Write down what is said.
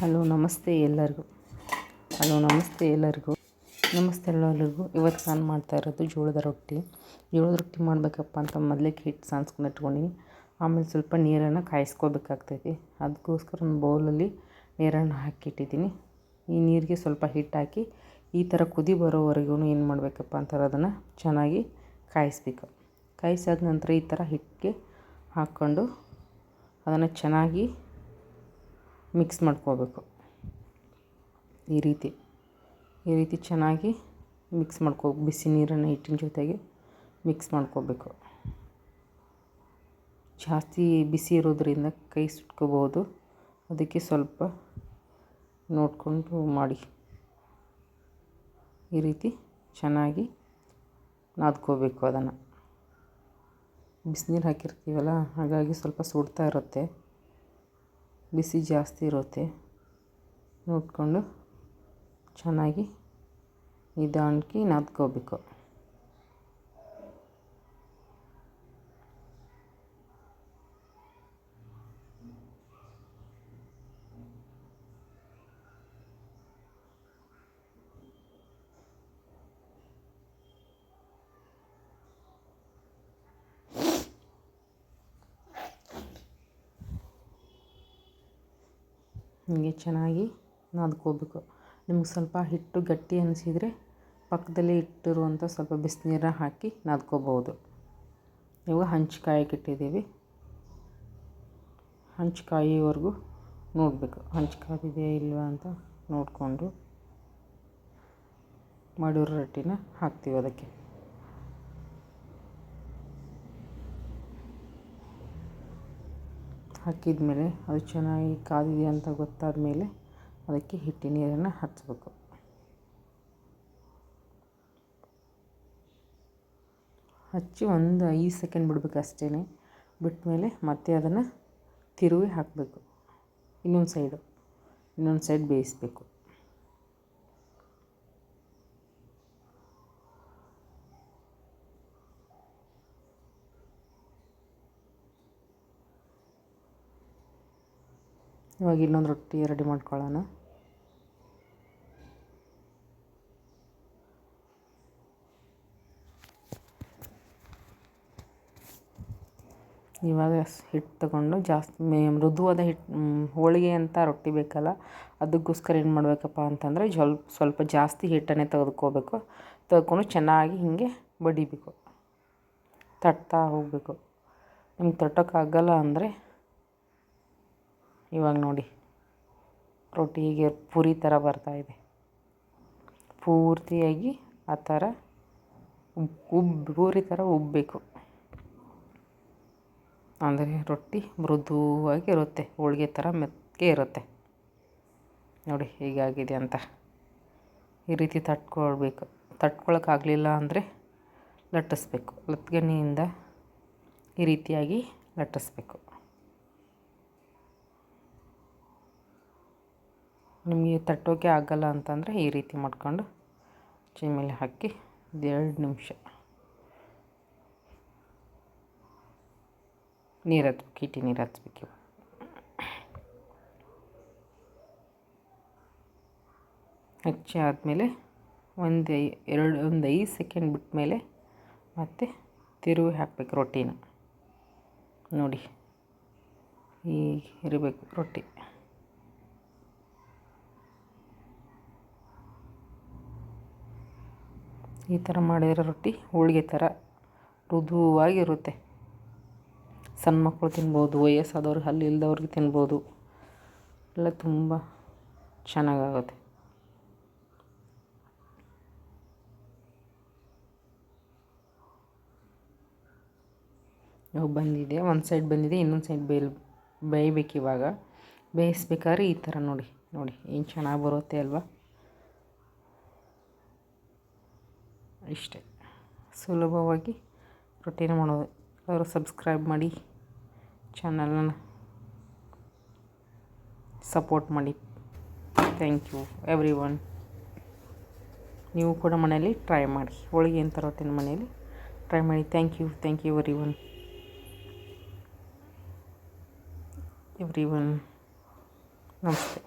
Hello, ನಮಸ್ತೆ ಎಲ್ಲರಿಗೂ. Hello, ನಮಸ್ತೆ ಎಲ್ಲರಿಗೂ. ನಮಸ್ತೆ ಎಲ್ಲರಿಗೂ. ಇವತ್ತು ನಾನು ಮಾಡ್ತಾ ಇರೋದು ಜೋಳದ ರೊಟ್ಟಿ. ಜೋಳದ ರೊಟ್ಟಿ ಮಾಡಬೇಕಪ್ಪ ಅಂತ ಮೊದಲಿಗೆ ಹಿಟ್ಟು ಸಾನ್ಸ್ಕೊಂಡು ಇಟ್ಕೊಂಡಿನಿ. ಆಮೇಲೆ ಸ್ವಲ್ಪ ನೀರನ್ನು ಕಾಯಿಸ್ಕೋಬೇಕಾಗ್ತೈತಿ. ಅದಕ್ಕೋಸ್ಕರ ಒಂದು ಬೌಲಲ್ಲಿ ನೀರನ್ನು ಹಾಕಿಟ್ಟಿದ್ದೀನಿ. ಈ ನೀರಿಗೆ ಸ್ವಲ್ಪ ಹಿಟ್ಟು ಹಾಕಿ ಈ ಥರ ಕುದಿ ಬರೋವರೆಗೂ ಏನು ಮಾಡಬೇಕಪ್ಪ ಅಂತಾರೆ ಅದನ್ನು ಚೆನ್ನಾಗಿ ಕಾಯಿಸ್ಬೇಕು. ಕಾಯಿಸಾದ ನಂತರ ಈ ಥರ ಹಿಟ್ಟಿಗೆ ಹಾಕ್ಕೊಂಡು ಅದನ್ನು ಚೆನ್ನಾಗಿ ಮಿಕ್ಸ್ ಮಾಡ್ಕೋಬೇಕು. ಈ ರೀತಿ ಈ ರೀತಿ ಚೆನ್ನಾಗಿ ಮಿಕ್ಸ್ ಮಾಡ್ಕೋ, ಬಿಸಿ ನೀರನ್ನು ಹಿಟ್ಟಿನ ಜೊತೆಗೆ ಮಿಕ್ಸ್ ಮಾಡ್ಕೋಬೇಕು. ಜಾಸ್ತಿ ಬಿಸಿ ಇರೋದ್ರಿಂದ ಕೈ ಸುಟ್ಕೋಬೋದು. ಅದಕ್ಕೆ ಸ್ವಲ್ಪ ನೋಡಿಕೊಂಡು ಮಾಡಿ. ಈ ರೀತಿ ಚೆನ್ನಾಗಿ ನಾದ್ಕೋಬೇಕು ಅದನ್ನು. ಬಿಸಿನೀರು ಹಾಕಿರ್ತೀವಲ್ಲ, ಹಾಗಾಗಿ ಸ್ವಲ್ಪ ಸುಡ್ತಾ ಇರುತ್ತೆ. ಬಿಸಿ ಜಾಸ್ತಿ ಇರುತ್ತೆ. ನೋಡಿಕೊಂಡು ಚೆನ್ನಾಗಿ ನಿಧಾನಕ್ಕೆ ನಾದ್ಕೋಬೇಕು. ಹೀಗೆ ಚೆನ್ನಾಗಿ ನಾದ್ಕೋಬೇಕು. ನಿಮ್ಗೆ ಸ್ವಲ್ಪ ಹಿಟ್ಟು ಗಟ್ಟಿ ಅನಿಸಿದರೆ ಪಕ್ಕದಲ್ಲಿ ಇಟ್ಟಿರುವಂಥ ಸ್ವಲ್ಪ ಬಿಸಿನೀರ ಹಾಕಿ ನಾದ್ಕೋಬೋದು ಇವಾಗ ಹಂಚು ಕಾಯಕ್ಕೆ ಇಟ್ಟಿದ್ದೀವಿ. ಹಂಚು ಕಾಯೋವರೆಗೂ ನೋಡಬೇಕು ಹಂಚ್ಕಾದಿದೆಯಾ ಇಲ್ವಾ ಅಂತ ನೋಡಿಕೊಂಡು ಮಾಡಿರೋ ರೊಟ್ಟಿನ ಹಾಕ್ತೀವಿ ಅದಕ್ಕೆ. ಹಾಕಿದ ಮೇಲೆ ಅದು ಚೆನ್ನಾಗಿ ಕಾದಿದೆ ಅಂತ ಗೊತ್ತಾದ ಮೇಲೆ ಅದಕ್ಕೆ ಹಿಟ್ಟಿನ ನೀರನ್ನು ಹಚ್ಚಬೇಕು ಹಚ್ಚಿ ಒಂದು ಐದು ಸೆಕೆಂಡ್ ಬಿಡಬೇಕು ಅಷ್ಟೇ ಬಿಟ್ಟಮೇಲೆ ಮತ್ತೆ ಅದನ್ನು ತಿರುವಿ ಹಾಕಬೇಕು. ಇನ್ನೊಂದು ಸೈಡು. ಇನ್ನೊಂದು ಸೈಡ್ ಬೇಯಿಸಬೇಕು. ಇವಾಗ ಇನ್ನೊಂದು ರೊಟ್ಟಿ ರೆಡಿ ಮಾಡ್ಕೊಳ್ಳೋಣ. ಇವಾಗ ಹಿಟ್ಟು ತಗೊಂಡು ಜಾಸ್ತಿ ಮೇ ಮೃದುವಾದ ಹಿಟ್ಟು ಹೋಳಿಗೆ ಅಂತ ರೊಟ್ಟಿ ಬೇಕಲ್ಲ, ಅದಕ್ಕೋಸ್ಕರ ಏನು ಮಾಡಬೇಕಪ್ಪ ಅಂತಂದರೆ ಸ್ವಲ್ಪ ಸ್ವಲ್ಪ ಜಾಸ್ತಿ ಹಿಟ್ಟನ್ನೇ ತೆಗೆದುಕೋಬೇಕು. ತೆಗೆದುಕೊಂಡು ಚೆನ್ನಾಗಿ ಹೀಗೆ ಬಡಿಬೇಕು. ತಟ್ತಾ ಹೋಗಬೇಕು. ನಿಮ್ಗೆ ತಟ್ಟೋಕ್ಕಾಗಲ್ಲ ಅಂದರೆ ಇವಾಗ ನೋಡಿ. ರೊಟ್ಟಿ ಹೀಗೆ ಪೂರಿ ಥರ ಬರ್ತಾಯಿದೆ ಪೂರ್ತಿಯಾಗಿ ಆ ಥರ ಉಬ್ಬ ಪೂರಿ ಥರ ಉಬ್ಬಬೇಕು. ಅಂದರೆ ರೊಟ್ಟಿ ಮೃದುವಾಗಿ ಇರುತ್ತೆ. ಹೋಳಿಗೆ ಥರ ಮೆತ್ತಗೆ ಇರುತ್ತೆ. ನೋಡಿ ಹೀಗಾಗಿದೆ ಅಂತ. ಈ ರೀತಿ ತಟ್ಕೊಳ್ಬೇಕು. ತಟ್ಕೊಳಕ್ಕಾಗಲಿಲ್ಲ ಅಂದರೆ ಲಟ್ಟಿಸ್ಬೇಕು. ಲತ್ಗಣಿಯಿಂದ ಈ ರೀತಿಯಾಗಿ ಲಟ್ಟಿಸ್ಬೇಕು. ನಿಮಗೆ ತಟ್ಟೋಕೆ ಆಗಲ್ಲ ಅಂತಂದರೆ ಈ ರೀತಿ ಮಾಡ್ಕೊಂಡು ಮೇಲೆ ಹಾಕಿ ಎರಡು ನಿಮಿಷ ನೀರು ಹಚ್ಬೇಕು ಇಟ್ಟಿ ನೀರು ಹಚ್ಬೇಕು ಹಚ್ಚಿ ಆದಮೇಲೆ ಒಂದು ಎರಡು ಒಂದು ಐದು ಸೆಕೆಂಡ್ ಬಿಟ್ಟ ಮತ್ತೆ ತಿರುವಿ ಹಾಕ್ಬೇಕು ರೊಟ್ಟಿನ. ನೋಡಿ ಈ ಇರಬೇಕು ರೊಟ್ಟಿ. ಈ ಥರ ಮಾಡಿದರೆ ರೊಟ್ಟಿ ಹೋಳಿಗೆ ಥರ ಮೃದುವಾಗಿರುತ್ತೆ ಸಣ್ಣ ಮಕ್ಕಳು ತಿನ್ಬೋದು ವಯಸ್ಸಾದವ್ರಿಗೆ ಹಲ್ಲು ಇಲ್ಲದವ್ರಿಗೆ ತಿನ್ಬೋದು. ಎಲ್ಲ ತುಂಬ ಚೆನ್ನಾಗಾಗುತ್ತೆ. ಇವಾಗ ಬಂದಿದೆ, ಒಂದು ಸೈಡ್ ಬಂದಿದೆ, ಇನ್ನೊಂದು ಸೈಡ್ ಬೇಯ್ ಬೇಯಬೇಕಿವಾಗ. ಬೇಯಿಸ್ಬೇಕಾದ್ರೆ ಈ ಥರ ನೋಡಿ ನೋಡಿ, ಏನು ಚೆನ್ನಾಗಿ ಬರುತ್ತೆ ಅಲ್ವಾ? ಇಷ್ಟೇ. ಸುಲಭವಾಗಿ ರೊಟ್ಟಿನ ಮಾಡೋದು. ಎಲ್ಲರೂ ಸಬ್ಸ್ಕ್ರೈಬ್ ಮಾಡಿ ಚಾನಲನ್ನು ಸಪೋರ್ಟ್ ಮಾಡಿ. ಥ್ಯಾಂಕ್ ಯು ಎವ್ರಿ ಒನ್ ನೀವು ಕೂಡ ಮನೆಯಲ್ಲಿ ಟ್ರೈ ಮಾಡಿ. ಹೋಳಿಗೆ ಅಂತ ರೊಟ್ಟಿನ ಮನೆಯಲ್ಲಿ ಟ್ರೈ ಮಾಡಿ. Thank you thank you everyone everyone ನಮಸ್ತೆ.